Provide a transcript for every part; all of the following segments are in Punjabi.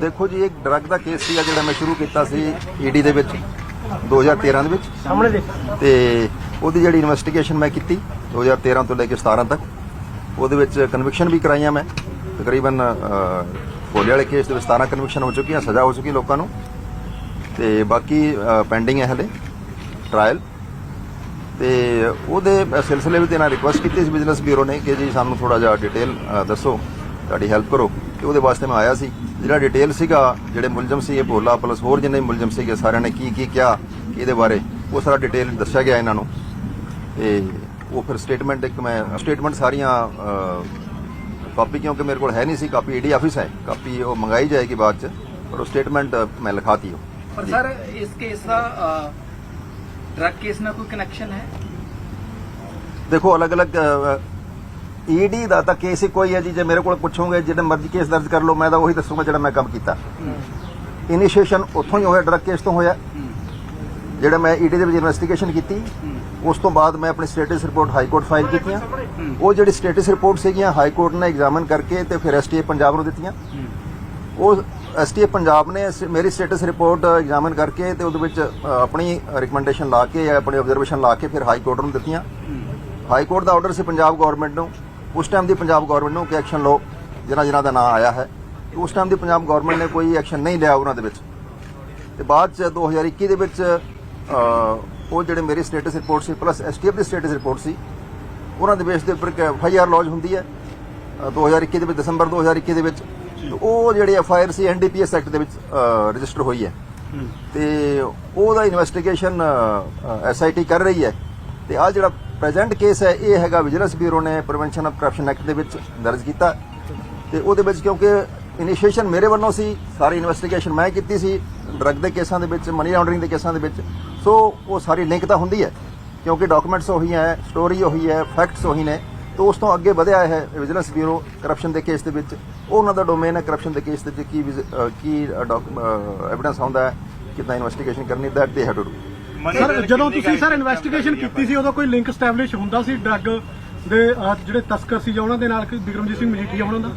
ਦੇਖੋ ਜੀ ਇੱਕ ਡਰੱਗ ਦਾ ਕੇਸ ਸੀਗਾ ਜਿਹੜਾ ਮੈਂ ਸ਼ੁਰੂ ਕੀਤਾ ਸੀ ਈਡੀ ਦੇ ਵਿੱਚ 2013 ਦੇ ਵਿੱਚ। ਸਾਹਮਣੇ ਦੇਖ। ਤੇ ਉਹਦੀ ਜਿਹੜੀ ਇਨਵੈਸਟੀਗੇਸ਼ਨ ਮੈਂ ਕੀਤੀ 2013 ਤੋਂ ਲੈ ਕੇ 17 ਤੱਕ। ਉਹਦੇ ਵਿੱਚ ਕਨਵਿਕਸ਼ਨ ਵੀ ਕਰਾਈਆਂ ਮੈਂ। ਤਕਰੀਬਨ ਭੋਲੇ ਵਾਲੇ ਕੇਸ ਦੇ ਵਿੱਚ 17 ਕਨਵਿਕਸ਼ਨ ਹੋ ਚੁੱਕੀਆਂ ਸਜ਼ਾ ਹੋ ਚੁੱਕੀ ਲੋਕਾਂ ਨੂੰ। ਤੇ ਬਾਕੀ ਪੈਂਡਿੰਗ ਹੈ ਹਲੇ ਟ੍ਰਾਇਲ ਤੇ ਉਹਦੇ ਸਿਲਸਿਲੇ ਵਿੱਚ ਇਹਨਾਂ ਰਿਕੁਐਸਟ ਕੀਤੀ ਸੀ ਬਿਜ਼ਨਸ ਬਿਊਰੋ ਨੇ ਕਿ ਜੀ ਸਾਨੂੰ ਥੋੜਾ ਜਿਹਾ ਡਿਟੇਲ ਦੱਸੋ ਤੁਹਾਡੀ ਹੈਲਪ ਕਰੋ। ਤੇ ਉਹਦੇ ਵਾਸਤੇ ਮੈਂ ਆਇਆ ਸੀ। ਜਿਹੜਾ ਡਿਟੇਲ ਸੀਗਾ ਜਿਹੜੇ ਮੁਲਜ਼ਮ ਸੀ ਇਹ ਭੋਲਾ ਪਲਸ ਹੋਰ ਜਿੰਨੇ ਮੁਲਜ਼ਮ ਸੀਗੇ ਸਾਰਿਆਂ ਨੇ ਕੀ ਕੀ ਕਿਹਾ ਇਹਦੇ ਬਾਰੇ ਉਹ ਸਾਰਾ ਡਿਟੇਲ ਦੱਸਿਆ ਗਿਆ ਇਹਨਾਂ ਨੂੰ। ਤੇ ਉਹ ਫਿਰ ਸਟੇਟਮੈਂਟ ਇੱਕ ਮੈਂ ਸਟੇਟਮੈਂਟ ਸਾਰੀਆਂ ਕਾਪੀ ਕਿਉਂਕਿ ਮੇਰੇ ਕੋਲ ਹੈ ਨਹੀਂ ਸੀ ਕਾਪੀ ਈਡੀ ਆਫਿਸ ਹੈ। ਕਾਪੀ ਉਹ ਮੰਗਾਈ ਜਾਏਗੀ ਬਾਅਦ ਚ ਪਰ ਉਹ ਸਟੇਟਮੈਂਟ ਮੈਂ ਲਿਖਾਤੀ ਉਹ। ਪਰ। ਸਰ ਇਸ ਕੇਸ ਦਾ ਡਰਗ ਕੇਸ ਨਾਲ ਕੋਈ ਕਨੈਕਸ਼ਨ ਹੈ? ਦੇਖੋ ਅਲੱਗ-ਅਲੱਗ ਈਡੀ ਦਾ ਤਾਂ ਕੇਸ ਹੀ ਕੋਈ ਹੈ ਜੀ, ਜੇ ਮੇਰੇ ਕੋਲ ਪੁੱਛੋਗੇ ਜਿਹੜੇ ਮਰਜ਼ੀ ਕੇਸ ਦਰਜ ਕਰ ਲਓ, ਮੈਂ ਤਾਂ ਉਹੀ ਦੱਸੂਗਾ ਜਿਹੜਾ ਮੈਂ ਕੰਮ ਕੀਤਾ। ਇਨੀਸ਼ੀਏਸ਼ਨ ਉੱਥੋਂ ਹੀ ਹੋਇਆ ਡਰਗ ਕੇਸ ਤੋਂ ਹੋਇਆ। ਜਿਹੜਾ ਮੈਂ ਈਡੀ ਦੇ ਵਿੱਚ ਇਨਵੈਸਟੀਗੇਸ਼ਨ ਕੀਤੀ, ਉਸ ਤੋਂ ਬਾਅਦ ਮੈਂ ਆਪਣੀ status report high court file ਕੀਤੀਆਂ। ਉਹ ਜਿਹੜੀ ਸਟੇਟਸ ਰਿਪੋਰਟ ਸੀਗੀਆਂ ਹਾਈ ਕੋਰਟ ਨੇ ਐਗਜ਼ਾਮਨ ਕਰਕੇ ਤੇ ਫਿਰ ਐਸਟੀਏ ਪੰਜਾਬ ਨੂੰ ਦਿੱਤੀਆਂ। ਉਹ ਐਸਟੀਏ ਪੰਜਾਬ ਨੇ ਮੇਰੀ ਸਟੇਟਸ ਰਿਪੋਰਟ ਐਗਜ਼ਾਮਨ ਕਰਕੇ ਤੇ ਉਹਦੇ ਵਿੱਚ ਆਪਣੀ ਰਿਕਮੈਂਡੇਸ਼ਨ ਲਾ ਕੇ ਆਪਣੀ ਆਬਜ਼ਰਵੇਸ਼ਨ ਲਾ ਕੇ ਫਿਰ ਹਾਈ ਕੋਰਟ ਨੂੰ ਦਿੱਤੀਆਂ। ਹਾਈ ਕੋਰਟ ਦਾ ਆਰਡਰ ਸੀ ਪੰਜਾਬ ਗਵਰਨਮੈਂਟ ਨੂੰ। ਉਸ ਟਾਈਮ ਦੀ ਪੰਜਾਬ ਗਵਰਨਮੈਂਟ ਨੂੰ ਕਿ ਐਕਸ਼ਨ ਲਓ ਜਿਨ੍ਹਾਂ ਜਿਨ੍ਹਾਂ ਦਾ ਨਾਮ ਆਇਆ ਹੈ ਉਸ ਟਾਈਮ ਦੀ ਪੰਜਾਬ ਗਵਰਨਮੈਂਟ ਨੇ ਕੋਈ ਐਕਸ਼ਨ ਨਹੀਂ ਲਿਆ ਉਹਨਾਂ ਦੇ ਵਿੱਚ ਤੇ ਬਾਅਦ ਚ 2021 ਦੇ ਵਿੱਚ ਉਹ ਜਿਹੜੇ ਮੇਰੀ ਸਟੇਟਸ ਰਿਪੋਰਟ ਸੀ ਪਲੱਸ ਐਸਟੀਐਫ ਦੀ ਸਟੇਟਸ ਰਿਪੋਰਟ ਸੀ ਉਹਨਾਂ ਦੇ ਬੇਸ ਦੇ ਉੱਪਰ ਐਫਆਈਆਰ ਲੌਜ ਹੁੰਦੀ ਹੈ ਅ, 2021 ਦੇ ਵਿੱਚ ਦਸੰਬਰ 2021 ਦੇ ਵਿੱਚ ਉਹ ਜਿਹੜੀ ਐਫਆਈਆਰ ਸੀ ਐਨਡੀਪੀਐਸ ਐਕਟ ਦੇ ਵਿੱਚ ਰਜਿਸਟਰ ਹੋਈ ਹੈ ਤੇ ਉਹਦਾ ਇਨਵੈਸਟੀਗੇਸ਼ਨ ਐਸਆਈਟੀ ਕਰ ਰਹੀ ਹੈ ਤੇ ਆ ਜਿਹੜਾ ਪ੍ਰੈਜ਼ੈਂਟ ਕੇਸ ਹੈ, ਇਹ ਹੈਗਾ ਵਿਜੀਲੈਂਸ ਬਿਊਰੋ ਨੇ ਪ੍ਰੀਵੈਂਸ਼ਨ ਆਫ ਕਰਪਸ਼ਨ ਐਕਟ ਦੇ ਵਿੱਚ ਦਰਜ ਕੀਤਾ ਤੇ ਉਹਦੇ ਵਿੱਚ ਕਿਉਂਕਿ ਇਨੀਸ਼ੀਏਸ਼ਨ ਮੇਰੇ ਵੱਲੋਂ ਸੀ, ਸਾਰੀ ਇਨਵੈਸਟੀਗੇਸ਼ਨ ਮੈਂ ਕੀਤੀ ਸੀ ਡਰੱਗ ਦੇ ਕੇਸਾਂ ਦੇ ਵਿੱਚ ਮਨੀ ਲਾਂਡਰਿੰਗ ਦੇ ਕੇਸਾਂ ਦੇ ਵਿੱਚ ਸੋ ਉਹ ਸਾਰੀ ਲਿੰਕ ਤਾਂ ਹੁੰਦੀ ਹੈ, ਕਿਉਂਕਿ ਡਾਕੂਮੈਂਟਸ ਉਹੀ ਹੈ ਸਟੋਰੀ ਉਹੀ ਹੈ ਫੈਕਟਸ ਉਹੀ ਨੇ, ਤੋਂ ਉਸ ਤੋਂ ਅੱਗੇ ਵਧਿਆ ਹੈ ਵਿਜੀਲੈਂਸ ਬਿਊਰੋ ਕਰਪਸ਼ਨ ਦੇ ਕੇਸ ਦੇ ਵਿੱਚ ਉਹ ਉਹਨਾਂ ਦਾ ਡੋਮੇਨ ਹੈ ਕਰਪਸ਼ਨ ਦੇ ਕੇਸ ਦੇ ਵਿੱਚ ਕੀ ਵਿਜ- ਕੀ ਐਵੀਡੈਂਸ ਆਉਂਦਾ ਹੈ, ਕਿਦਾਂ ਇਨਵੈਸਟੀਗੇਸ਼ਨ ਕਰਨੀ that they have to do sir ਜਦੋਂ ਤੁਸੀਂ ਸਰ ਇਨਵੈਸਟੀਗੇਸ਼ਨ ਕੀਤੀ ਸੀ ਉਦੋਂ ਕੋਈ ਲਿੰਕ ਸਟੈਬਲਿਸ਼ ਹੁੰਦਾ ਸੀ ਡਰੱਗ ਦੇ ਅਹ, ਜਿਹੜੇ ਤਸਕਰ ਸੀ ਜਾਂ ਉਹਨਾਂ ਦੇ ਨਾਲ ਕੋਈ ਬਿਕਰਮਜੀਤ ਸਿੰਘ ਮਜੀਠੀਆ ਉਹਨਾਂ ਦਾ?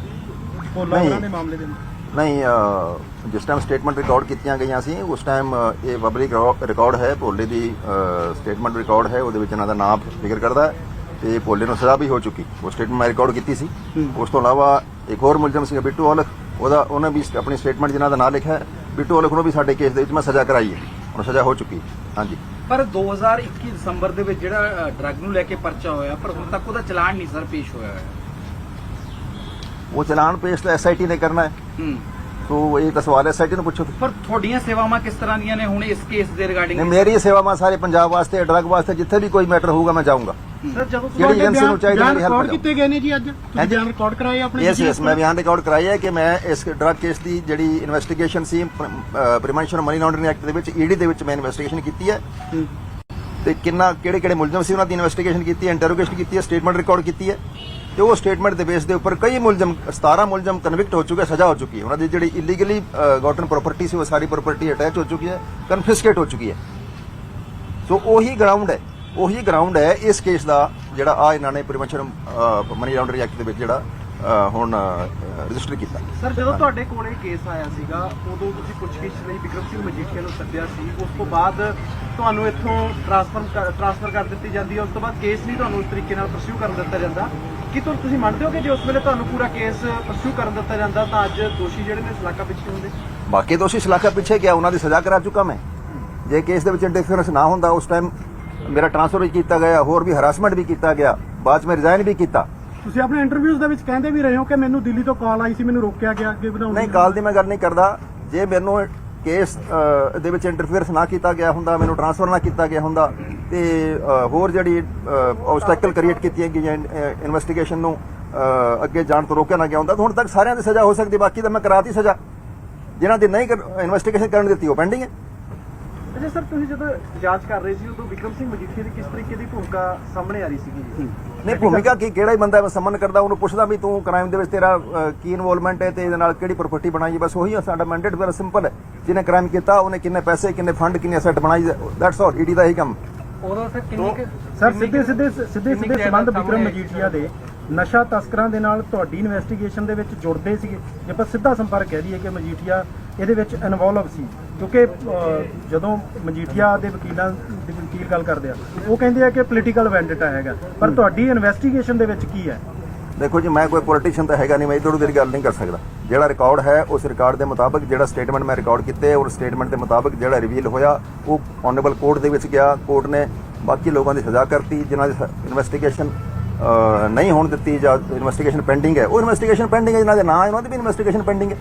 ਭੋਲਾ ਨਹੀਂ। ਉਹਨਾਂ ਦੇ ਮਾਮਲੇ ਦੇ ਵਿੱਚ। ਨਹੀਂ ਜਿਸ ਟਾਈਮ ਸਟੇਟਮੈਂਟ ਰਿਕਾਰਡ ਕੀਤੀਆਂ ਗਈਆਂ ਸੀ ਉਸ ਟਾਈਮ ਇਹ ਪਬਲਿਕ ਰਿਕਾਰਡ ਹੈ ਭੋਲੇ ਦੀ ਸਟੇਟਮੈਂਟ ਰਿਕਾਰਡ ਹੈ ਉਹਦੇ ਵਿੱਚ ਇਹਨਾਂ ਦਾ ਨਾਮ ਜ਼ਿਕਰ ਕਰਦਾ ਹੈ ਤੇ ਭੋਲੇ ਨੂੰ ਸਜ਼ਾ ਵੀ ਹੋ ਚੁੱਕੀ। ਉਹ ਸਟੇਟਮੈਂਟ ਮੈਂ ਰਿਕਾਰਡ ਕੀਤੀ ਸੀ। ਉਸ ਤੋਂ ਇਲਾਵਾ ਇੱਕ ਹੋਰ ਮੁਲਜ਼ਮ ਸੀ ਬਿੱਟੂ ਔਲਖ ਉਹਦਾ ਉਹਨੇ ਵੀ ਆਪਣੀ ਸਟੇਟਮੈਂਟ ਜਿਨ੍ਹਾਂ ਦਾ ਨਾਮ ਲਿਖਿਆ ਹੈ ਬਿੱਟੂ ਔਲਖ ਨੂੰ ਵੀ ਸਾਡੇ ਕੇਸ ਦੇ ਵਿੱਚ ਮੈਂ ਸਜ਼ਾ ਕਰਾਈ ਹੈ। ਉਹਨੂੰ ਸਜ਼ਾ ਹੋ ਚੁੱਕੀ। ਹਾਂਜੀ। ਪਰ 2021 ਦਸੰਬਰ ਦੇ ਵਿੱਚ ਜਿਹੜਾ ਡਰਗ ਨੂੰ ਲੈ ਕੇ ਪਰਚਾ ਹੋਇਆ ਪਰ ਹੁਣ ਤੱਕ ਉਹਦਾ ਚਲਾਨ ਨਹੀਂ ਸਰ ਪੇਸ਼ ਹੋਇਆ ਹੈ ਉਹ ਚਲਾਨ ਪੇਸ਼ ਤਾਂ ਐਸਆਈਟੀ ਨੇ ਕਰਨਾ ਹੈ। ਹੂੰ। ਸੋ ਇਹ ਤਾਂ ਸਵਾਲ ਐਸਆਈਟੀ ਨੂੰ ਪੁੱਛੋ। ਪਰ ਤੁਹਾਡੀਆਂ ਸੇਵਾਵਾਂ ਕਿਸ ਤਰ੍ਹਾਂ ਦੀਆਂ ਨੇ? ਹੁਣ ਇਸ ਕੇਸ ਦੇ ਰਿਗਾਰਡਿੰਗ ਮੇਰੀ ਸੇਵਾਵਾਂ ਸਾਰੇ ਪੰਜਾਬ ਵਾਸਤੇ ਡਰੱਗ ਵਾਸਤੇ ਜਿੱਥੇ ਵੀ ਕੋਈ ਮੈਟਰ ਹੋਊਗਾ ਮੈਂ ਜਾਊਂਗਾ। ਸਰ ਜਦੋਂ ਕਿਹੜੀ ਏਜੰਸੀ ਨੂੰ ਚਾਹੀਦਾ ਮੇਰੀ help ਰਿਕਾਰਡ ਕਰੋ। ਕੀਤੇ ਗਏ ਨੇ ਜੀ ਅੱਜ? ਤੁਸੀਂ ਹਾਂਜੀ। ਬਿਆਨ ਰਿਕਾਰਡ ਕਰਾਏ ਆਪਣੇ ਯੈਸ DGS ਯੈਸ ਮੈਂ ਬਿਆਨ ਰਿਕਾਰਡ ਕਰਾਇਆ ਹੈ ਕਿ ਮੈਂ ਇਸ ਡਰੱਗ ਕੇਸ ਦੀ ਜਿਹੜੀ ਇਨਵੈਸਟੀਗੇਸ਼ਨ ਸੀ ਪ੍ਰੀਵੈਂਸ਼ਨ ਮਨੀ ਲਾਂਡਰਿੰਗ ਐਕਟ ਦੇ ਵਿੱਚ ਈਡੀ ਦੇ ਵਿੱਚ ਮੈਂ ਇਨਵੈਸਟੀਗੇਸ਼ਨ ਕੀਤੀ ਹੈ। ਹੂੰ। ਤੇ ਕਿੰਨਾ ਕਿਹੜੇ ਕਿਹੜੇ ਮੁਲਜ਼ਮ ਸੀ ਉਹਨਾਂ ਦੀ ਇਨਵੈਸਟੀਗੇਸ਼ਨ ਕੀਤੀ ਹੈ ਇੰਟਰੋਗੇਸ਼ਨ ਕੀਤੀ ਹੈ ਸਟੇਟਮੈਂਟ ਰਿਕਾਰਡ ਕੀਤੀ ਹੈ। ਤੇ ਉਹ ਸਟੇਟਮੈਂਟ ਦੇ ਬੇਸ ਦੇ ਉੱਪਰ ਕਈ ਮੁਲਜ਼ਮ 17 ਮੁਲਜ਼ਮ ਕਨਵਿਕਟ ਹੋ ਚੁੱਕੇ ਸਜ਼ਾ ਹੋ ਚੁੱਕੀ ਹੈ। ਉਹਨਾਂ ਦੀ ਜਿਹੜੀ ਇਲੀਗਲੀ ਗਾਟਨ ਪ੍ਰਾਪਰਟੀ ਸੀ ਉਹ ਸਾਰੀ ਪ੍ਰਾਪਰਟੀ ਅਟੈਚ ਹੋ ਚੁੱਕੀ ਹੈ ਕਨਫਿਸਕੇਟ ਹੋ ਚੁੱਕੀ ਹੈ। ਸੋ ਉਹੀ ਗਰਾਊਂਡ ਹੈ। ਉਹੀ ਗਰਾਊਂਡ ਹੈ ਇਸ ਕੇਸ ਦਾ ਜਿਹੜਾ ਆ ਇਹਨਾਂ ਨੇ ਪ੍ਰੀਵੈਂਸ਼ਨ ਮਨੀ ਲਾਂਡਰਿੰਗ ਐਕਟ ਦੇ ਵਿੱਚ ਜਿਹੜਾ ਹੁਣ ਰਜਿਸਟਰ ਕੀਤਾ। ਸਰ ਜਦੋਂ ਤੁਹਾਡੇ ਕੋਲ ਇਹ ਕੇਸ ਆਇਆ ਸੀਗਾ ਉਦੋਂ ਤੁਸੀਂ ਪੁੱਛਗਿੱਛ ਲਈ ਵਿਕਰਮ ਸਿੰਘ ਮਜੀਠੀਆ ਨੂੰ ਸੱਦਿਆ ਸੀ। ਉਸ ਤੋਂ ਬਾਅਦ ਤੁਹਾਨੂੰ ਇੱਥੋਂ ਟ੍ਰਾਂਸਫਰ ਟ੍ਰਾਂਸਫਰ ਕਰ ਦਿੱਤੀ ਜਾਂਦੀ ਹੈ। ਉਸ ਤੋਂ ਬਾਅਦ ਕੇਸ ਨਹੀਂ ਤੁਹਾਨੂੰ ਉਸ ਤਰੀਕੇ ਨਾਲ ਪਰਸਿਊ ਕਰਨ ਦਿੱਤਾ ਜਾਂਦਾ। ਕੀ ਤੁਸੀਂ ਮੰਨਦੇ ਹੋ ਕਿ ਜੇ ਉਸ ਵੇਲੇ ਤੁਹਾਨੂੰ ਪੂਰਾ ਕੇਸ ਪਰਸਿਊ ਕਰਨ ਦਿੱਤਾ ਜਾਂਦਾ ਤਾਂ ਅੱਜ ਦੋਸ਼ੀ ਜਿਹੜੇ ਨੇ ਸਲਾਕਾ ਪਿੱਛੇ ਹੁੰਦੇ? ਬਾਕੀ ਦੋਸ਼ੀ ਸਲਾਖਾ ਪਿੱਛੇ ਗਿਆ ਉਹਨਾਂ ਦੀ ਸਜ਼ਾ ਕਰਾ ਚੁੱਕਾ ਮੈਂ। ਜੇ ਕੇਸ ਦੇ ਵਿੱਚ ਇੰਟਰਫੇਰੈਂਸ ਨਾ ਹੁੰਦਾ ਉਸ ਟਾਈਮ ਮੇਰਾ ਟ੍ਰਾਂਸਫਰ ਵੀ ਕੀਤਾ ਗਿਆ ਹੋਰ ਵੀ ਹਰਾਸਮੈਂਟ ਵੀ ਕੀਤਾ ਗਿਆ ਬਾਅਦ ਚ ਮੈਂ ਰਿਜ਼ਾਈਨ ਵੀ ਕੀਤਾ। ਤੁਸੀਂ ਆਪਣੇ ਇੰਟਰਵਿਊਜ਼ ਦੇ ਵਿੱਚ ਕਹਿੰਦੇ ਵੀ ਰਹੇ ਹੋ ਕਿ ਮੈਨੂੰ ਦਿੱਲੀ ਤੋਂ ਕਾਲ ਆਈ ਸੀ ਮੈਨੂੰ ਰੋਕਿਆ ਗਿਆ ਅੱਗੇ ਵਧਾਉਣ ਨਹੀਂ। ਕਾਲ ਦੀ ਮੈਂ ਗੱਲ ਨਹੀਂ ਕਰਦਾ। ਜੇ ਮੈਨੂੰ ਕੇਸ ਦੇ ਵਿੱਚ ਇੰਟਰਫੇਰੈਂਸ ਨਾ ਕੀਤਾ ਗਿਆ ਹੁੰਦਾ ਮੈਨੂੰ ਟ੍ਰਾਂਸਫਰ ਨਾ ਕੀਤਾ ਗਿਆ ਹੁੰਦਾ ਤੇ ਹੋਰ ਜਿਹੜੀ ਆਬਸਟੈਕਲ ਕ੍ਰੀਏਟ ਕੀਤੀਆਂ ਗਈਆਂ ਇਨਵੈਸਟੀਗੇਸ਼ਨ ਨੂੰ ਅੱਗੇ ਜਾਣ ਤੋਂ ਰੋਕਿਆ ਨਾ ਗਿਆ ਹੁੰਦਾ ਹੁਣ ਤੱਕ ਸਾਰਿਆਂ ਦੀ ਸਜ਼ਾ ਹੋ ਸਕਦੀ ਬਾਕੀ ਤਾਂ ਮੈਂ ਕਰਾਤੀ ਸਜ਼ਾ। ਜਿਨ੍ਹਾਂ ਦੀ ਨਹੀਂ ਇਨਵੈਸਟੀਗੇਸ਼ਨ ਕਰਨ ਦਿੱਤੀ ਉਹ ਪੈਂਡਿੰਗ ਹੈ। ਅੱਛਾ ਸਰ ਤੁਸੀਂ ਜਦੋਂ ਜਾਂਚ ਕਰ ਰਹੇ ਸੀ ਉਦੋਂ ਵਿਕਰਮ ਸਿੰਘ ਮਜੀਠੀਆ ਦੀ ਕਿਸ ਤਰੀਕੇ ਦੀ ਭੂਮਿਕਾ ਸਾਹਮਣੇ ਆ ਰਹੀ ਸੀਗੀ ਜੀ? ਨਹੀਂ ਭੂਮਿਕਾ ਕੀ ਕਿਹੜਾ ਹੀ ਬੰਦਾ ਮੈਂ ਸੰਮਨ ਕਰਦਾ ਉਹਨੂੰ ਪੁੱਛਦਾ ਵੀ ਤੂੰ ਕ੍ਰਾਈਮ ਦੇ ਵਿੱਚ ਤੇਰਾ ਕੀ ਇਨਵੋਲਵਮੈਂਟ ਹੈ ਤੇ ਇਹਦੇ ਨਾਲ ਕਿਹੜੀ ਪ੍ਰਾਪਰਟੀ ਬਣਾਈ ਹੈ? ਬਸ ਉਹੀ ਆ ਸਾਡਾ ਮੈਂਡੇਟ ਬੜਾ ਸਿੰਪਲ ਹੈ। ਜਿਹਨੇ ਕ੍ਰਾਈਮ ਕੀਤਾ ਉਹਨੇ ਕਿੰਨੇ ਪੈਸੇ ਕਿੰਨੇ ਫੰਡ ਕਿੰਨੇ ਅਸੈਟ ਬਣਾਈ ਦੈਟਸ ਆਲ ਈਡੀ ਦਾ ਹੀ ਕੰਮ। ਉਦੋਂ ਸਰ ਕਿੰਨੀ ਸਰ ਸਿੱਧੇ ਸਿੱਧੇ ਸਿੱਧੇ ਸਿੱਧੇ ਸੰਬੰਧ ਵਿਕਰਮ? ਮਜੀਠੀਆ ਦੇ। ਨਸ਼ਾ ਤਸਕਰਾਂ ਦੇ ਨਾਲ ਤੁਹਾਡੀ ਇਨਵੈਸਟੀਗੇਸ਼ਨ ਦੇ ਵਿੱਚ ਜੁੜਦੇ ਸੀਗੇ। ਜੇ ਆਪਾਂ ਸਿੱਧਾ ਸੰਪਰਕ ਕਹਿ ਦਈਏ ਕਿ ਮਜੀਠੀਆ ਇਹਦੇ ਵਿੱਚ ਇਨਵੋਲਵ ਸੀ। ਕਿਉਂਕਿ ਜਦੋਂ ਮਜੀਠੀਆ ਦੇ ਵਕੀਲਾਂ ਦੇ ਵਕੀਲ ਗੱਲ ਕਰਦੇ ਆ ਉਹ ਕਹਿੰਦੇ ਆ ਕਿ ਪੋਲੀਟੀਕਲ ਵੈਂਡੇਟਾ ਹੈਗਾ। ਪਰ ਤੁਹਾਡੀ ਇਨਵੈਸਟੀਗੇਸ਼ਨ ਦੇ ਵਿੱਚ ਕੀ ਹੈ? ਦੇਖੋ ਜੀ ਮੈਂ ਕੋਈ ਪੋਲੀਟੀਸ਼ੀਅਨ ਤਾਂ ਹੈਗਾ ਨਹੀਂ ਮੈਂ ਇਧਰ ਉਧਰ ਗੱਲ ਨਹੀਂ ਕਰ ਸਕਦਾ। ਜਿਹੜਾ ਰਿਕਾਰਡ ਹੈ ਉਸ ਰਿਕਾਰਡ ਦੇ ਮੁਤਾਬਕ ਜਿਹੜਾ ਸਟੇਟਮੈਂਟ ਮੈਂ ਰਿਕਾਰਡ ਕੀਤੇ ਔਰ ਸਟੇਟਮੈਂਟ ਦੇ ਮੁਤਾਬਕ ਜਿਹੜਾ ਰਿਵੀਲ ਹੋਇਆ ਉਹ ਆਨਰੇਬਲ ਕੋਰਟ ਦੇ ਵਿੱਚ ਗਿਆ। ਕੋਰਟ ਨੇ ਬਾਕੀ ਲੋਕਾਂ ਦੀ ਸਜ਼ਾ ਕਰਤੀ ਜਿਨ੍ਹਾਂ ਦੀ ਇਨਵੈਸਟੀਗੇਸ਼ਨ ਨਹੀਂ ਹੋਣ ਦਿੱਤੀ ਜਾਂ ਇਨਵੈਸਟੀਗੇਸ਼ਨ ਪੈਂਡਿੰਗ ਹੈ। ਉਹ ਇਨਵੈਸਟੀਗੇਸ਼ਨ ਪੈਂਡਿੰਗ ਹੈ ਜਿਨ੍ਹਾਂ ਦੇ ਨਾਂ ਹੈ ਉਹਨਾਂ ਦੀ ਵੀ ਇਨਵੈਸਟੀਗੇਸ਼ਨ ਪੈਂਡਿੰਗ ਹੈ।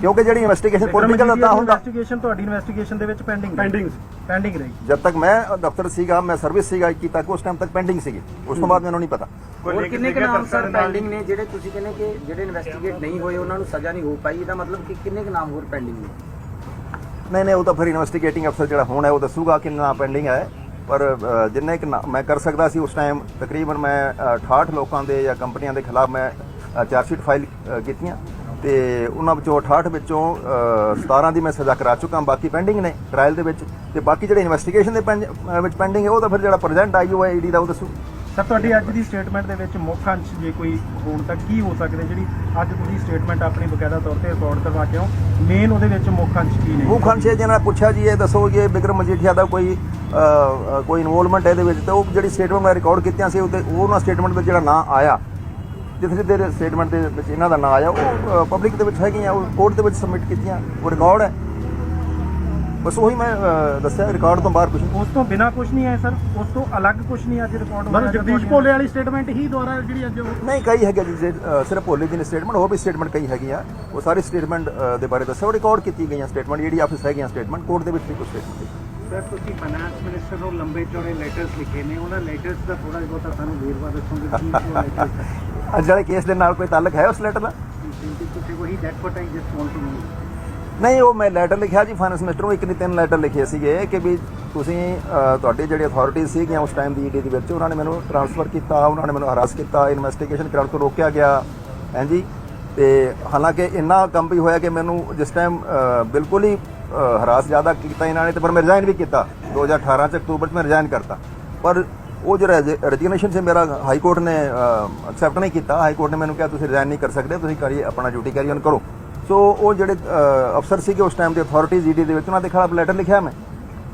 ਕਿਉਂਕਿ ਜਿਹੜੀ ਇਨਵੈਸਟੀਗੇਸ਼ਨ ਪੋਲੀਟੀਕਲ ਦਾ ਹੁੰਦਾ ਇਨਵੈਸਟੀਗੇਸ਼ਨ ਤੁਹਾਡੀ ਇਨਵੈਸਟੀਗੇਸ਼ਨ ਦੇ ਵਿੱਚ ਪੈਂਡਿੰਗ ਪੈਂਡਿੰਗ ਪੈਂਡਿੰਗ ਰਹੀ। ਜਦ ਤੱਕ ਮੈਂ ਦਫ਼ਤਰ ਸੀਗਾ ਮੈਂ ਸਰਵਿਸ ਸੀਗਾ ਇੱਕੀ ਤੱਕ ਉਸ ਟਾਈਮ ਤੱਕ ਪੈਂਡਿੰਗ ਸੀਗੀ। ਉਸ ਤੋਂ ਬਾਅਦ ਮੈਨੂੰ ਨਹੀਂ ਪਤਾ। ਹੋਰ ਕਿੰਨੇ ਕੁ ਨਾਮ ਸਰ ਪੈਂਡਿੰਗ ਨੇ ਜਿਹੜੇ ਤੁਸੀਂ ਕਹਿੰਦੇ ਕਿ ਜਿਹੜੇ ਇਨਵੈਸਟੀਗੇਟ ਨਹੀਂ ਹੋਏ ਉਹਨਾਂ ਨੂੰ ਸਜ਼ਾ ਨਹੀਂ ਹੋ ਪਾਈ? ਇਹਦਾ ਮਤਲਬ ਕਿ ਕਿੰਨੇ ਕੁ ਨਾਮ ਹੋਰ ਪੈਂਡਿੰਗ ਨੇ? ਨਹੀਂ ਨਹੀਂ ਉਹ ਤਾਂ ਫਿਰ ਇਨਵੈਸਟੀਗੇਟਿੰਗ ਅਫਸਰ ਜਿਹੜਾ ਹੋਣਾ ਹੈ ਉਹ ਦੱਸੂਗਾ ਕਿੰਨਾ ਪੈਂਡਿੰਗ ਹੈ। ਪਰ ਜਿੰਨੇ ਕਿ ਮੈਂ ਕਰ ਸਕਦਾ ਸੀ ਉਸ ਟਾਈਮ ਤਕਰੀਬਨ ਮੈਂ ਅ, 68 ਲੋਕਾਂ ਦੇ ਜਾਂ ਕੰਪਨੀਆਂ ਦੇ ਖਿਲਾਫ ਮੈਂ ਚਾਰਜ ਸ਼ੀਟ ਫਾਈਲ ਕੀਤੀਆਂ। ਤੇ ਉਹਨਾਂ ਵਿੱਚੋਂ 68 ਵਿੱਚੋਂ ਅ, 17 ਦੀ ਮੈਂ ਸਜ਼ਾ ਕਰਾ ਚੁੱਕਾ ਬਾਕੀ ਪੈਂਡਿੰਗ ਨੇ ਟ੍ਰਾਇਲ ਦੇ ਵਿੱਚ। ਤੇ ਬਾਕੀ ਜਿਹੜੇ ਇਨਵੈਸਟੀਗੇਸ਼ਨ ਦੇ ਵਿੱਚ ਪੈਂਡਿੰਗ ਹੈ ਉਹ ਤਾਂ ਫਿਰ ਜਿਹੜਾ ਪ੍ਰੈਜ਼ੈਂਟ ਆਈ ਹੋਇਆ ਈਡੀ ਦਾ ਉਹ ਦੱਸੂ। ਸਰ ਤੁਹਾਡੀ ਅੱਜ ਦੀ ਸਟੇਟਮੈਂਟ ਦੇ ਵਿੱਚ ਮੁੱਖ ਅੰਸ਼ ਜੇ ਕੋਈ ਹੋਣ ਤਾਂ ਕੀ ਹੋ ਸਕਦੇ? ਜਿਹੜੀ ਅੱਜ ਤੁਸੀਂ ਸਟੇਟਮੈਂਟ ਆਪਣੀ ਬਕਾਇਦਾ ਤੌਰ ਤੇ ਰਿਕਾਰਡ ਕਰਵਾ ਕੇ ਆਓ ਮੇਨ ਉਹਦੇ ਵਿੱਚ ਮੁੱਖ ਅੰਸ਼ ਕੀ ਨੇ? ਉਹ ਖੰਸ਼ੇ ਜਿਹਨਾਂ ਨੇ ਪੁੱਛਿਆ ਜੀ ਇਹ ਦੱਸੋ ਕਿ ਵਿਕਰਮ ਮਜੀਠੀਆ ਦਾ ਕੋਈ ਕੋਈ ਇਨਵੋਲਵਮੈਂਟ ਇਹਦੇ ਵਿੱਚ ਤੇ ਉਹ ਜਿਹੜੀ ਸਟੇਟਮੈਂਟ ਮੈਂ ਰਿਕਾਰਡ ਕੀਤੀਆਂ ਸੀ ਉਹਦੇ ਉਹਨਾਂ ਸਟੇਟਮੈਂਟ ਵਿੱਚ ਜਿਹੜਾ ਨਾਂ ਆਇਆ। ਜਿੱਥੇ ਜਿੱਥੇ ਸਟੇਟਮੈਂਟ ਦੇ ਵਿੱਚ ਇਹਨਾਂ ਦਾ ਨਾਂ ਆਇਆ ਉਹ ਪਬਲਿਕ ਦੇ ਵਿੱਚ ਹੈਗੀਆਂ ਉਹ ਕੋਰਟ ਦੇ ਵਿੱਚ ਸਬਮਿਟ ਕੀਤੀਆਂ ਉਹ ਰਿਕਾਰਡ ਹੈ। ਬਸ ਉਹੀ ਮੈਂ ਦੱਸਿਆ ਰਿਕਾਰਡ ਤੋਂ ਬਾਹਰ ਕੁਝ ਉਸ ਤੋਂ ਬਿਨਾ ਕੁਝ ਨਹੀਂ ਹੈ ਸਰ। ਉਸ ਤੋਂ ਅਲੱਗ ਕੁਝ ਨਹੀਂ ਅੱਜ ਰਿਕਾਰਡ ਮਤਲਬ ਜਗਦੀਸ਼ ਭੋਲੇ ਵਾਲੀ ਸਟੇਟਮੈਂਟ ਹੀ ਦੁਆਰਾ ਜਿਹੜੀ ਅੱਜ ਉਹ ਨਹੀਂ ਕਈ ਹੈਗੇ ਜੀ ਜੇ, ਸਿਰਫ ਭੋਲੇ ਦੀ ਸਟੇਟਮੈਂਟ ਹੋਰ ਵੀ ਸਟੇਟਮੈਂਟ ਕਈ ਹੈਗੀਆਂ ਉਹ ਸਾਰੀ ਸਟੇਟਮੈਂਟ ਦੇ ਬਾਰੇ ਦੱਸਿਆ ਉਹ ਰਿਕਾਰਡ ਕੀਤੀ ਗਈਆਂ ਸਟੇਟਮੈਂਟ ਜਿਹੜੀ ਆਫਿਸ ਹੈਗੀਆਂ ਸਟੇਟਮੈਂਟ ਕੋਰਟ ਦੇ ਵਿੱਚ ਵੀ ਕੁਝ ਸਟੇਟਮੈਂਟ ਸਰ ਤੁਸੀਂ ਫਾਈਨਾਂਸ ਮਿਨਿਸਟਰ ਨੂੰ ਲੰਬੇ ਚੌੜੇ ਲੈਟਰਸ ਲਿਖੇ ਨੇ ਉਹਨਾਂ ਲੈਟਰਸ ਦਾ ਥੋੜਾ ਬਹੁਤਾ ਸਾਨੂੰ ਵੇਰਵਾ ਦੱਸੋਗੇ ਕੀ ਕਿਉਂ ਲੈਟਰਸ ਅੱਜ ਵਾਲੇ ਕੇਸ ਦੇ ਨਾਲ ਕੋਈ ਤਾਲੁਕ ਹੈ ਉਸ ਲੈਟਰ ਦਾ? ਤੁਸੀਂ ਵਹੀ that what I just want to know ਨਹੀਂ ਉਹ ਮੈਂ ਲੈਟਰ ਲਿਖਿਆ ਜੀ ਫਾਈਨੈਂਸ ਮਿਨਿਸਟਰ ਨੂੰ ਇੱਕ ਨਹੀਂ ਤਿੰਨ ਲੈਟਰ ਲਿਖੇ ਸੀਗੇ ਕਿ ਵੀ ਤੁਸੀਂ ਅ, ਤੁਹਾਡੀ ਜਿਹੜੀ ਅਥਾਰਟੀ ਸੀਗੀਆਂ ਉਸ ਟਾਈਮ ਦੀ ਈਡੀ ਦੇ ਵਿੱਚ ਉਹਨਾਂ ਨੇ ਮੈਨੂੰ ਟ੍ਰਾਂਸਫਰ ਕੀਤਾ ਉਹਨਾਂ ਨੇ ਮੈਨੂੰ ਹਰਾਸ ਕੀਤਾ ਇਨਵੈਸਟੀਗੇਸ਼ਨ ਕਰਾਉਣ ਤੋਂ ਰੋਕਿਆ ਗਿਆ। ਹਾਂਜੀ ਤੇ ਹਾਲਾਂਕਿ ਇੰਨਾ ਕੰਮ ਵੀ ਹੋਇਆ ਕਿ ਮੈਨੂੰ ਜਿਸ ਟਾਈਮ ਬਿਲਕੁਲ ਹੀ ਹਰਾਸ ਜ਼ਿਆਦਾ ਕੀਤਾ ਇਹਨਾਂ ਨੇ ਤੇ ਪਰ ਮੈਂ ਰਿਜ਼ਾਈਨ ਵੀ ਕੀਤਾ। 2018 ਚ ਅਕਤੂਬਰ ਚ ਮੈਂ ਰਿਜ਼ਾਈਨ ਕਰਤਾ। ਪਰ ਉਹ ਜਿਹੜਾ ਰੈਜ਼ਿਗਨੇਸ਼ਨ ਸੀ ਮੇਰਾ ਹਾਈ ਕੋਰਟ ਨੇ ਐਕਸੈਪਟ ਨਹੀਂ ਕੀਤਾ। ਹਾਈ ਕੋਰਟ ਨੇ ਮੈਨੂੰ ਕਿਹਾ ਤੁਸੀਂ ਰਿਜ਼ਾਈਨ ਨਹੀਂ ਕਰ ਸਕਦੇ ਤੁਸੀਂ ਕਰੀ ਆਪਣਾ ਡਿਊਟੀ ਕੈਰੀ ਔਨ ਕਰੋ। ਸੋ ਉਹ ਜਿਹੜੇ ਅਫਸਰ ਸੀਗੇ ਉਸ ਟਾਈਮ ਦੇ ਅਥਾਰਟੀਜ਼ ਈਡੀ ਦੇ ਵਿੱਚ ਉਹਨਾਂ ਦੇ ਖਿਲਾਫ ਲੈਟਰ ਲਿਖਿਆ ਮੈਂ।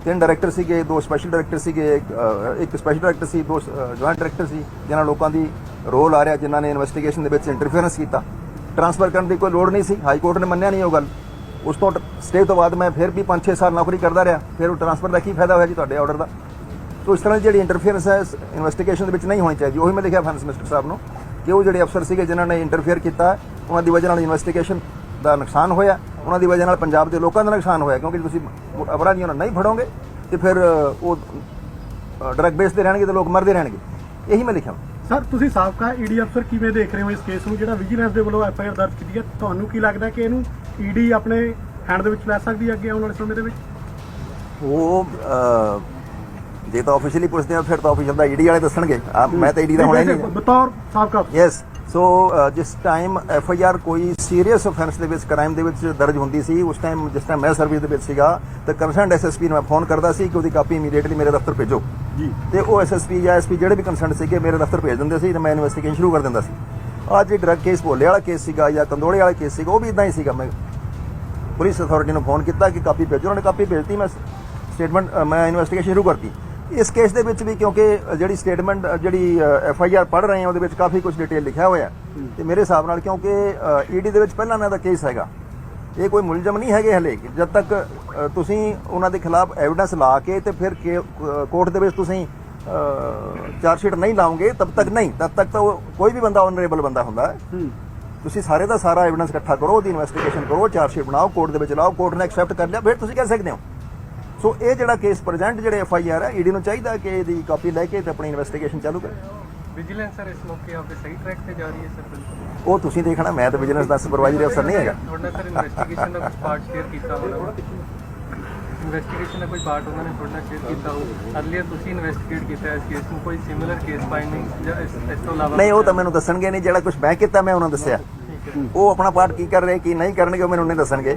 ਤਿੰਨ ਡਾਇਰੈਕਟਰ ਸੀਗੇ ਦੋ ਸਪੈਸ਼ਲ ਡਾਇਰੈਕਟਰ ਸੀਗੇ ਇੱਕ, ਇੱਕ ਸਪੈਸ਼ਲ ਡਾਇਰੈਕਟਰ ਸੀ ਦੋ ਜੁਆਇੰਟ ਡਾਇਰੈਕਟਰ ਸੀ ਜਿਨ੍ਹਾਂ ਲੋਕਾਂ ਦੀ ਰੋਲ ਆ ਰਿਹਾ ਜਿਨ੍ਹਾਂ ਨੇ ਇਨਵੈਸਟੀਗੇਸ਼ਨ ਦੇ ਵਿੱਚ ਇੰਟਰਫੇਰੈਂਸ ਕੀਤਾ। ਟ੍ਰਾਂਸਫਰ ਕਰਨ ਦੀ ਕੋਈ ਲੋੜ ਨਹੀਂ ਸੀ। ਹਾਈ ਕੋਰਟ ਨੇ ਮੰਨਿਆ ਨਹੀਂ ਉਹ ਗੱਲ। ਉਸ ਤੋਂ ਸਟੇ ਤੋਂ ਬਾਅਦ ਮੈਂ ਫਿਰ ਵੀ 5-6 ਸਾਲ ਨੌਕਰੀ ਕਰਦਾ ਰਿਹਾ। ਫਿਰ ਉਹ ਟ੍ਰਾਂਸਫਰ ਦਾ ਕੀ ਫਾਇਦਾ ਹੋਇਆ ਜੀ ਤੁਹਾਡੇ ਆਰਡਰ ਦਾ? ਸੋ ਇਸ ਤਰ੍ਹਾਂ ਦੀ ਜਿਹੜੀ ਇੰਟਰਫੇਰੈਂਸ ਹੈ ਇਨਵੈਸਟੀਗੇਸ਼ਨ ਦੇ ਵਿੱਚ ਨਹੀਂ ਹੋਣੀ ਚਾਹੀਦੀ। ਉਹੀ ਮੈਂ ਲਿਖਿਆ ਫਾਈਨੈਂਸ ਮਿਨਿਸਟਰ ਸਾਹਿਬ ਨੂੰ ਕਿ ਉਹ ਜਿਹੜੇ ਅਫਸਰ ਸੀਗੇ ਜਿਨ੍ਹਾਂ ਨੇ ਇੰਟਰਫੇਅਰ ਕੀਤਾ ਉਹਨਾਂ ਦੀ ਵਜ੍ਹਾ ਨਾਲ ਇਨਵੈਸਟੀਗੇਸ਼ਨ ਦਾ ਨੁਕਸਾਨ ਹੋਇਆ। ਉਹਨਾਂ ਦੀ ਵਜ੍ਹਾ ਨਾਲ ਪੰਜਾਬ ਦੇ ਲੋਕਾਂ ਦਾ ਨੁਕਸਾਨ ਹੋਇਆ ਕਿਉਂਕਿ ਤੁਸੀਂ ਅਪਰਾਧੀਆਂ ਨੂੰ ਨਹੀਂ ਫੜੋਗੇ ਤੇ ਫਿਰ ਉਹ ਡਰਗ ਬੇਸਦੇ ਰਹਿਣਗੇ ਤੇ ਲੋਕ ਮਰਦੇ ਰਹਿਣਗੇ। ਇਹੀ ਮੈਂ ਲਿਖਿਆ। ਸਰ ਤੁਸੀਂ ਸਾਬਕਾ ਈਡੀ ਅਫਸਰ ਕਿਵੇਂ ਦੇਖ ਰਹੇ ਹੋ ਇਸ ਕੇਸ ਨੂੰ? ਜਿਹੜਾ ਵਿਜੀਲੈਂਸ ਦੇ ਵੱਲੋਂ ਐਫ ਆਈ ਆਰ ਦਰਜ ਕੀਤੀ ਹੈ ਤੁਹਾਨੂੰ ਕੀ ਲੱਗਦਾ ਕਿ ਇਹਨੂੰ ਈਡੀ ਆਪਣੇ ਹੈਂਡ ਦੇ ਵਿੱਚ ਲੈ ਸਕਦੀ ਹੈ ਅੱਗੇ ਆਉਣ ਵਾਲੇ ਸਮੇਂ ਦੇ ਵਿੱਚ? ਉਹ ਜੇ ਤਾਂ ਆਫੀਸ਼ੀਅਲੀ ਪੁੱਛਦੇ ਆ ਫਿਰ ਤਾਂ ਆਫੀਸ਼ੀਅਲ ਦਾ ਈਡੀ ਵਾਲੇ ਦੱਸਣਗੇ। ਆ ਮੈਂ ਤਾਂ ਈਡੀ ਦਾ ਹੋਣਾ ਹੀ ਨਹੀਂ ਬਤੌਰ ਸਾਬਕਾ। ਯੈਸ ਸੋ ਜਿਸ ਟਾਈਮ ਐਫ ਆਈ ਆਰ ਕੋਈ ਸੀਰੀਅਸ ਅਫੈਂਸ ਦੇ ਵਿੱਚ ਕ੍ਰਾਈਮ ਦੇ ਵਿੱਚ ਦਰਜ ਹੁੰਦੀ ਸੀ ਉਸ ਟਾਈਮ ਜਿਸ ਟਾਈਮ ਮੈਂ ਸਰਵਿਸ ਦੇ ਵਿੱਚ ਸੀਗਾ ਤਾਂ ਕੰਸਰਨਡ ਐਸਐਸਪੀ ਨੂੰ ਮੈਂ ਫੋਨ ਕਰਦਾ ਸੀ ਕਿ ਉਹਦੀ ਕਾਪੀ ਇਮੀਡੀਏਟਲੀ ਮੇਰੇ ਦਫ਼ਤਰ ਭੇਜੋ। ਜੀ। ਤੇ ਉਹ ਐਸਐਸਪੀ ਜਾਂ ਐਸਪੀ ਜਿਹੜੇ ਵੀ ਕੰਸਰਨਡ ਸੀਗੇ ਮੇਰੇ ਦਫ਼ਤਰ ਭੇਜ ਦਿੰਦੇ ਸੀ ਤੇ ਮੈਂ ਇਨਵੈਸਟੀਗੇਸ਼ਨ ਸ਼ੁਰੂ ਕਰ ਦਿੰਦਾ ਸੀ। ਅੱਜ ਜਿਹੜਾ ਡਰਗ ਕੇਸ ਭੋਲੇ ਵਾਲਾ ਕੇਸ ਸੀਗਾ ਜਾਂ ਕੰਦੋੜੇ ਵਾਲਾ ਕੇਸ ਸੀਗਾ ਉਹ ਵੀ ਇਦਾਂ ਹੀ ਸੀਗਾ। ਮੈਂ ਪੁਲਿਸ ਅਥਾਰਟੀ ਨੂੰ ਫੋਨ ਕੀਤਾ ਕਿ ਕਾਪੀ ਭੇਜੋ ਉਹਨਾਂ ਨੇ ਕਾਪੀ ਭੇਜਤੀ ਮੈਂ ਸਟੇਟਮੈਂਟ ਮੈਂ ਇਨਵੈਸਟੀਗੇਸ਼ਨ ਸ਼ੁਰੂ ਕਰਤੀ। ਇਸ ਕੇਸ ਦੇ ਵਿੱਚ ਵੀ ਕਿਉਂਕਿ ਜਿਹੜੀ ਸਟੇਟਮੈਂਟ ਜਿਹੜੀ ਐਫ ਆਈ ਆਰ ਪੜ੍ਹ ਰਹੇ ਹਾਂ ਉਹਦੇ ਵਿੱਚ ਕਾਫੀ ਕੁਝ ਡਿਟੇਲ ਲਿਖਿਆ ਹੋਇਆ। ਤੇ ਮੇਰੇ ਹਿਸਾਬ ਨਾਲ ਕਿਉਂਕਿ ਈਡੀ ਦੇ ਵਿੱਚ ਪਹਿਲਾਂ ਇਹਨਾਂ ਦਾ ਕੇਸ ਹੈਗਾ। ਇਹ ਕੋਈ ਮੁਲਜ਼ਮ ਨਹੀਂ ਹੈਗੇ ਹਲੇ। ਜਦ ਤੱਕ ਤੁਸੀਂ ਉਹਨਾਂ ਦੇ ਖਿਲਾਫ ਐਵੀਡੈਂਸ ਲਾ ਕੇ ਤੇ ਫਿਰ ਕੋਰਟ ਦੇ ਵਿੱਚ ਤੁਸੀਂ ਚਾਰਜ ਸ਼ੀਟ ਨਹੀਂ ਲਾਓਗੇ ਤਬ ਤੱਕ ਨਹੀਂ। ਤਦ ਤੱਕ ਤਾਂ ਕੋਈ ਵੀ ਬੰਦਾ ਆਨਰੇਬਲ ਬੰਦਾ ਹੁੰਦਾ ਹੈ। ਤੁਸੀਂ ਸਾਰੇ ਦਾ ਸਾਰਾ ਐਵੀਡੈਂਸ ਇਕੱਠਾ ਕਰੋ ਉਹਦੀ ਇਨਵੈਸਟੀਗੇਸ਼ਨ ਕਰੋ ਚਾਰਜ ਸ਼ੀਟ ਬਣਾਓ ਕੋਰਟ ਦੇ ਵਿੱਚ ਲਾਓ ਕੋਰਟ ਨੇ ਐਕਸੈਪਟ ਕਰ ਲਿਆ ਫਿਰ ਤੁਸੀਂ ਕਹਿ ਸਕਦੇ ਹੋ। ਸੋ ਇਹ ਜਿਹੜਾ ਕੇਸ ਪ੍ਰੈਜ਼ੈਂਟ ਜਿਹੜੇ ਐਫ ਆਈ ਆਰ ਹੈ ਈਡੀ ਨੂੰ ਚਾਹੀਦਾ ਕਿ ਇਹਦੀ ਕਾਪੀ ਲੈ ਕੇ ਤੇ ਆਪਣੀ ਇਨਵੈਸਟੀਗੇਸ਼ਨ ਚਾਲੂ ਕਰੇ। ਵਿਜੀਲੈਂਸ ਸਰ ਇਸ ਮੌਕੇ ਆਪੇ ਸਹੀ ਟਰੈਕ ਤੇ ਜਾ ਰਹੀ ਹੈ ਸਰ ਬਿਲਕੁਲ। ਉਹ ਤੁਸੀਂ ਦੇਖਣਾ ਮੈਂ ਤਾਂ ਵਿਜੀਲੈਂਸ ਦਾ ਸੁਪਰਵਾਈਜ਼ਰ ਅਫਸਰ ਨਹੀਂ ਹੈਗਾ। ਤੁਹਾਡਾ ਸਰ ਇਨਵੈਸਟੀਗੇਸ਼ਨ ਦਾ ਕੁਝ ਪਾਰਟ ਸ਼ੇਅਰ ਕੀਤਾ ਹੋਣਾ। ਇਨਵੈਸਟੀਗੇਸ਼ਨ ਦਾ ਕੋਈ ਪਾਰਟ ਉਹਨਾਂ ਨੇ ਤੁਹਾਡਾ ਸ਼ੇਅਰ ਕੀਤਾ ਹੋ ਅਰਲੀਅਰ ਤੁਸੀਂ ਇਨਵੈਸਟੀਗੇਟ ਕੀਤਾ ਇਸ ਕੇਸ ਨੂੰ ਕੋਈ ਸਿਮਿਲਰ ਕੇਸ ਫਾਈਂਡਿੰਗ ਜਾਂ ਇਸ ਤੋਂ ਇਲਾਵਾ ਨਹੀਂ ਉਹ ਤਾਂ ਮੈਨੂੰ ਦੱਸਣਗੇ ਨਹੀਂ ਜਿਹੜਾ ਕੁਝ ਮੈਂ ਕੀਤਾ ਮੈਂ ਉਹਨਾਂ ਦੱਸਿਆ। ਉਹ ਆਪਣਾ ਪਾਰਟ ਕੀ ਕਰ ਰਹੇ, ਕੀ ਨਹੀਂ ਕਰਨਗੇ, ਉਹ ਮੈਨੂੰ ਨਹੀਂ ਦੱਸਣਗੇ।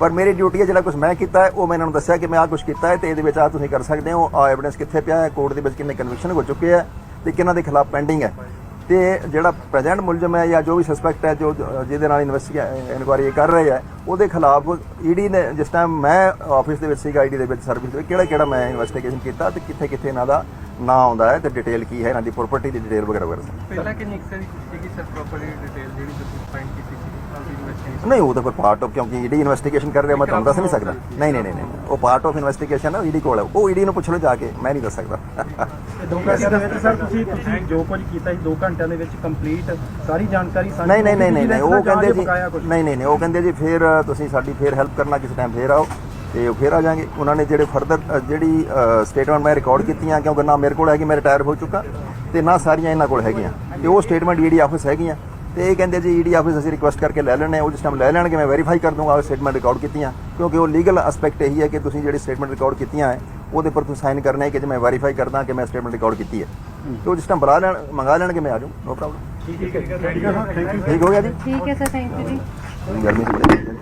ਪਰ ਮੇਰੀ ਡਿਊਟੀ ਹੈ, ਜਿਹੜਾ ਕੁਝ ਮੈਂ ਕੀਤਾ ਹੈ, ਉਹ ਮੈਂ ਇਹਨਾਂ ਨੂੰ ਦੱਸਿਆ ਕਿ ਮੈਂ ਆਹ ਕੁਝ ਕੀਤਾ ਹੈ ਤੇ ਇਹਦੇ ਵਿੱਚ ਆ ਤੁਸੀਂ ਕਰ ਸਕਦੇ ਹੋ। ਆ ਐਵੀਡੈਂਸ ਕਿੱਥੇ ਪਿਆ ਹੈ ਕੋਰਟ ਦੇ ਵਿੱਚ ਕਿੰਨੇ ਕਨਵਿਕਸ਼ਨ ਹੋ ਚੁੱਕੇ ਹੈ ਤੇ ਕਿਹਨਾਂ ਦੇ ਖਿਲਾਫ ਪੈਂਡਿੰਗ ਹੈ। ਤੇ ਜਿਹੜਾ ਪ੍ਰੈਜ਼ੈਂਟ ਮੁਲਜ਼ਮ ਹੈ ਜਾਂ ਜੋ ਵੀ ਸਸਪੈਕਟ ਹੈ, ਜੋ, ਜਿਹਦੇ ਨਾਲ ਇਨਵੈਸਟੀਗੇ ਇਨਕੁਆਇਰੀ ਕਰ ਰਹੇ ਹੈ, ਉਹਦੇ ਖਿਲਾਫ ਈਡੀ ਨੇ ਜਿਸ ਟਾਈਮ ਮੈਂ ਆਫਿਸ ਦੇ ਵਿੱਚ ਸੀਗਾ ਈਡੀ ਦੇ ਵਿੱਚ ਸਰਵਿਸ ਦੇ ਕਿਹੜਾ ਕਿਹੜਾ ਮੈਂ ਇਨਵੈਸਟੀਗੇਸ਼ਨ ਕੀਤਾ ਤੇ ਕਿੱਥੇ ਕਿੱਥੇ ਇਹਨਾਂ ਦਾ ਨਾਂ ਆਉਂਦਾ ਹੈ ਤੇ ਡਿਟੇਲ ਕੀ ਹੈ ਇਹਨਾਂ ਦੀ ਪ੍ਰਾਪਰਟੀ ਦੀ ਡਿਟੇਲ ਵਗੈਰਾ ਵਗੈਰਾ ਪਹਿਲਾਂ ਕਿੰਨੀ ਕੁ ਸਾਰੀ ਸੀਗੀ ਸਰ ਪ੍ਰੋਪਰਟੀ ਡਿਟੇਲ ਜਿਹੜੀ ਤੁਸੀਂ ਫਾਈਂਡ ਕੀਤੀ ਸੀ ਇਨਵੈਸਟੀਗੇਸ਼ਨ ਨਹੀਂ ਉਹ ਤਾਂ ਫਿਰ ਪਾਰਟ ਆਫ ਕਿਉਂਕਿ ਈਡੀ ਇਨਵੈਸਟੀਗੇਸ਼ਨ ਕਰ ਰਿਹਾ ਮੈਂ ਤੁਹਾਨੂੰ ਦੱਸ ਨਹੀਂ ਸਕਦਾ ਨਹੀਂ ਨਹੀਂ ਨਹੀਂ ਨਹੀਂ ਉਹ ਪਾਰਟ ਆਫ ਇਨਵੈਸਟੀਗੇਸ਼ਨ ਹੈ ਈਡੀ ਕੋਲ ਹੈ ਉਹ ਈਡੀ ਨੂੰ ਪੁੱਛ ਲਓ ਜਾ ਕੇ ਮੈਂ ਨਹੀਂ ਦੱਸ ਸਕਦਾ ਇਹ ਦੋ ਘੰਟਿਆਂ ਦੇ ਵਿੱਚ ਸਰ ਤੁਸੀਂ ਤੁਸੀਂ ਜੋ ਕੁਝ ਕੀਤਾ ਸੀ 2 ਘੰਟਿਆਂ ਦੇ ਵਿੱਚ ਕੰਪਲੀਟ ਸਾਰੀ ਜਾਣਕਾਰੀ ਸਾਂਝੀ ਨਹੀਂ ਨਹੀਂ ਨਹੀਂ ਨਹੀਂ ਨਹੀਂ, ਉਹ ਕਹਿੰਦੇ ਜੀ। ਨਹੀਂ ਨਹੀਂ ਨਹੀਂ ਉਹ ਕਹਿੰਦੇ ਜੀ ਫਿਰ ਤੁਸੀਂ ਸਾਡੀ ਫਿਰ ਹੈਲਪ ਕਰਨਾ ਕਿਸੇ ਟਾਈਮ ਫੇਰ ਆਓ ਤੇ ਉਹ ਫੇਰ ਆ ਜਾਾਂਗੇ ਉਹਨਾਂ ਨੇ ਜਿਹੜੇ ਫਰਦਰ ਜਿਹੜੀ ਸਟੇਟਮੈਂਟ ਮੈਂ ਰਿਕਾਰਡ ਕੀਤੀਆਂ ਕਿਉਂਕਿ ਨਾ ਮੇਰੇ ਕੋਲ ਹੈਗੀ ਮੈਂ ਰਿਟਾਇਰ ਹੋ ਚੁੱਕਾ ਤੇ ਨਾ ਸਾਰੀਆਂ ਇਹਨਾਂ ਕੋਲ ਹੈਗੀਆਂ। ਤੇ ਉਹ ਸਟੇਟਮੈਂਟ ਈਡੀ ਆਫਿਸ ਹੈਗੀਆਂ। ਤੇ ਇਹ ਕਹਿੰਦੇ ਜੀ ਈਡੀ ਆਫਿਸ ਅਸੀਂ ਰਿਕੁਐਸਟ ਕਰਕੇ ਲੈ ਲੈਣੇ ਉਹ ਜਿਸ ਟਾਈਮ ਲੈ ਲੈਣਗੇ ਮੈਂ ਵੈਰੀਫਾਈ ਕਰ ਦੂੰਗਾ ਉਹ ਸਟੇਟਮੈਂਟ ਰਿਕਾਰਡ ਕੀਤੀਆਂ। ਕਿਉਂਕਿ ਉਹ ਲੀਗਲ ਐਸਪੈਕਟ ਇਹੀ ਹੈ ਕਿ ਤੁਸੀਂ ਜਿਹੜੀ ਸਟੇਟਮੈਂਟ ਰਿਕਾਰਡ ਕੀਤੀਆਂ ਹੈ ਉਹਦੇ ਪਰ ਤੁਸੀਂ ਸਾਈਨ ਕਰਨਾ ਹੈ ਕਿ ਜੇ ਮੈਂ ਵੈਰੀਫਾਈ ਕਰਦਾ ਕਿ ਮੈਂ ਸਟੇਟਮੈਂਟ ਰਿਕਾਰਡ ਕੀਤੀ ਹੈ। ਤੇ ਉਹ ਜਿਸ ਟਾਈਮ ਬੁਲਾ ਲੈਣ ਮੰਗਾ ਲੈਣਗੇ ਮੈਂ ਆ ਜਾਊਂ ਨੋ ਪ੍ਰੋਬਲਮ ਠੀਕ ਹੈ ਥੈਂਕ ਯੂ ਠੀਕ ਹੋ ਗਿਆ ਜੀ? ਠੀਕ ਹੈ ਸਰ ਥੈਂਕ ਯੂ ਜੀ। ਗਰਮੀ ਹੈ।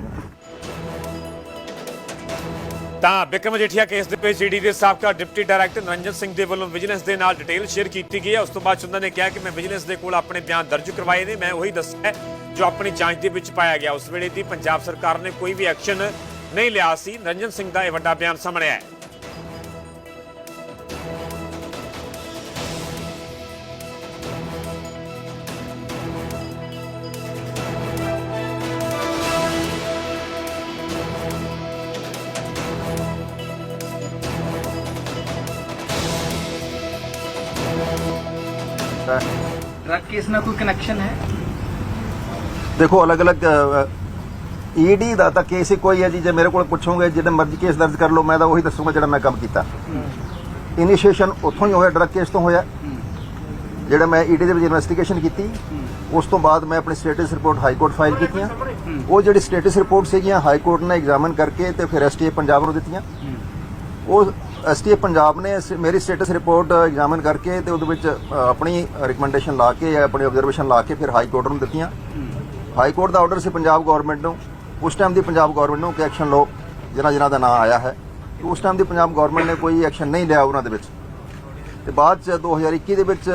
ਤਾਂ ਬਿਕਰਮ ਮਜੀਠੀਆ ਕੇਸ ਦੇ ਵਿੱਚ ਈਡੀ ਦੇ ਸਾਬਕਾ ਡਿਪਟੀ ਡਾਇਰੈਕਟਰ ਨਿਰੰਜਨ ਸਿੰਘ ਦੇ ਵੱਲੋਂ ਵਿਜੀਲੈਂਸ ਦੇ ਨਾਲ ਡਿਟੇਲ ਸ਼ੇਅਰ ਕੀਤੀ ਗਈ ਹੈ। ਉਸ ਤੋਂ ਬਾਅਦ ਉਹਨਾਂ ਨੇ ਕਿਹਾ ਕਿ ਮੈਂ ਵਿਜੀਲੈਂਸ ਦੇ ਕੋਲ ਆਪਣੇ ਬਿਆਨ ਦਰਜ ਕਰਵਾਏ ਨੇ। ਮੈਂ ਉਹੀ ਦੱਸਿਆ ਜੋ ਆਪਣੀ ਜਾਂਚ ਦੇ ਵਿੱਚ ਪਾਇਆ ਗਿਆ। ਉਸ ਵੇਲੇ ਦੀ ਪੰਜਾਬ ਸਰਕਾਰ ਨੇ ਕੋਈ ਵੀ ਐਕਸ਼ਨ ਨਹੀਂ ਲਿਆ ਸੀ। ਨਿਰੰਜਨ ਸਿੰਘ ਦਾ ਇਹ ਵੱਡਾ ਬਿਆਨ ਸਾਹਮਣੇ ਆਇਆ ਹੈ ਡਰਗ ਕੇਸ ਨਾਲ ਕੋਈ ਕਨੈਕਸ਼ਨ ਹੈ ਦੇਖੋ ਅਲੱਗ-ਅਲੱਗ ਈਡੀ ਦਾ ਤਾਂ ਕੇਸ ਹੀ ਕੋਈ ਹੈ ਜੀ ਜੇ ਮੇਰੇ ਕੋਲ ਪੁੱਛੋਗੇ ਜਿਹਦੇ ਮਰਜ਼ੀ ਕੇਸ ਦਰਜ ਕਰ ਲਓ ਮੈਂ ਤਾਂ ਉਹੀ ਦੱਸੂਗਾ ਜਿਹੜਾ ਮੈਂ ਕੰਮ ਕੀਤਾ ਇਨੀਸ਼ੀਏਸ਼ਨ ਉੱਥੋਂ ਹੀ ਹੋਇਆ ਡਰਗ ਕੇਸ ਤੋਂ ਹੋਇਆ ਜਿਹੜਾ ਮੈਂ ਈਡੀ ਦੇ ਵਿੱਚ ਇਨਵੈਸਟੀਗੇਸ਼ਨ ਕੀਤੀ ਉਸ ਤੋਂ ਬਾਅਦ ਮੈਂ ਆਪਣੀ status report high court file ਕੀਤੀਆਂ ਉਹ ਜਿਹੜੀ ਸਟੇਟਸ ਰਿਪੋਰਟ ਸੀਗੀਆਂ ਹਾਈ ਕੋਰਟ ਨੇ ਐਗਜ਼ਾਮਨ ਕਰਕੇ ਤੇ ਫਿਰ ਐਸਟੀਏ ਪੰਜਾਬ ਨੂੰ ਦਿੱਤੀਆਂ ਉਹ ਐਸਟੀਏ ਪੰਜਾਬ ਨੇ ਸ- ਮੇਰੀ ਸਟੇਟਸ ਰਿਪੋਰਟ ਐਗਜ਼ਾਮਨ ਕਰਕੇ ਤੇ ਉਹਦੇ ਵਿੱਚ ਅ, ਆਪਣੀ ਰਿਕਮੈਂਡੇਸ਼ਨ ਲਾ ਕੇ ਆਪਣੀ ਆਬਜ਼ਰਵੇਸ਼ਨ ਲਾ ਕੇ ਫਿਰ ਹਾਈ ਕੋਰਟ ਨੂੰ ਦਿੱਤੀਆਂ। ਹਾਈ ਕੋਰਟ ਦਾ ਆਰਡਰ ਸੀ ਪੰਜਾਬ ਗਵਰਨਮੈਂਟ ਨੂੰ। ਉਸ ਟਾਈਮ ਦੀ ਪੰਜਾਬ ਗਵਰਨਮੈਂਟ ਨੂੰ ਕਿ ਐਕਸ਼ਨ ਲਓ ਜਿਨ੍ਹਾਂ ਜਿਨ੍ਹਾਂ ਦਾ ਨਾਮ ਆਇਆ ਹੈ। ਤੇ ਉਸ ਟਾਈਮ ਦੀ ਪੰਜਾਬ ਗਵਰਨਮੈਂਟ ਨੇ ਕੋਈ ਐਕਸ਼ਨ ਨਹੀਂ ਲਿਆ ਉਹਨਾਂ ਦੇ ਵਿੱਚ। ਤੇ ਬਾਅਦ ਚ 2021 ਦੇ ਵਿੱਚ